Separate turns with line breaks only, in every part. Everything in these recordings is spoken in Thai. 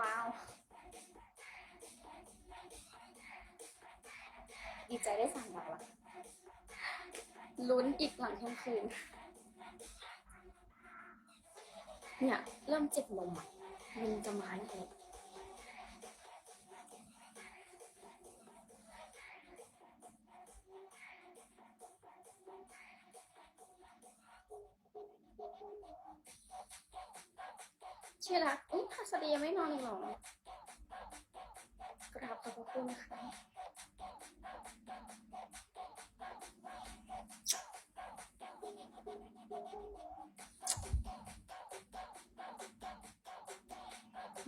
ว้าว ดีใจได้สั่งดาวละลุ้นอีกหลังเที่ยงคืน เนี่ย เริ่มเจ็บลมอะมันจะมาแล้ว ชื่อรักอุ้ยพัสดียังไม่นอนอีกหรอกราบขอบพระคุณค่ะ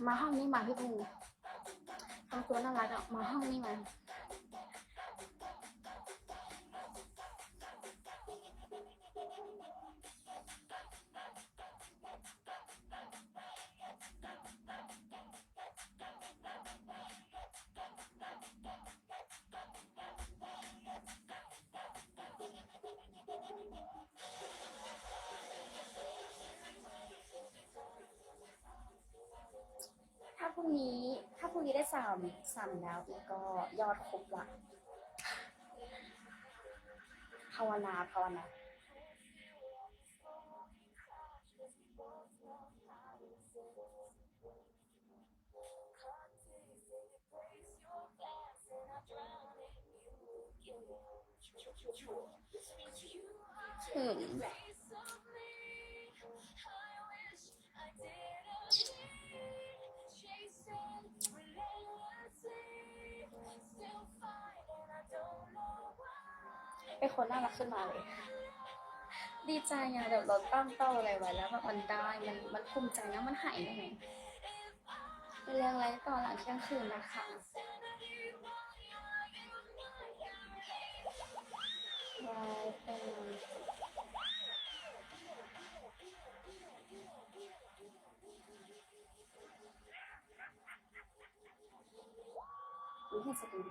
มาห้องนี้มาพี่ปูทำตัวน่ารักอะมาห้องนี้มา รุ่งนี้ถ้าพรุ่งนี้ได้สามสามแล้วอีกก็ยอดครบละภาวนาภาวนาถึง เป็นคนน่ารักขึ้นมาเลย ดีใจไงแบบเราตั้งเป้าอะไรไว้แล้วแบบมันได้มันมันภูมิใจนะมันหายได้ไงเป็นเรื่องอะไรต่อหลังเที่ยงคืนนะคะบายเป็นวิเห็น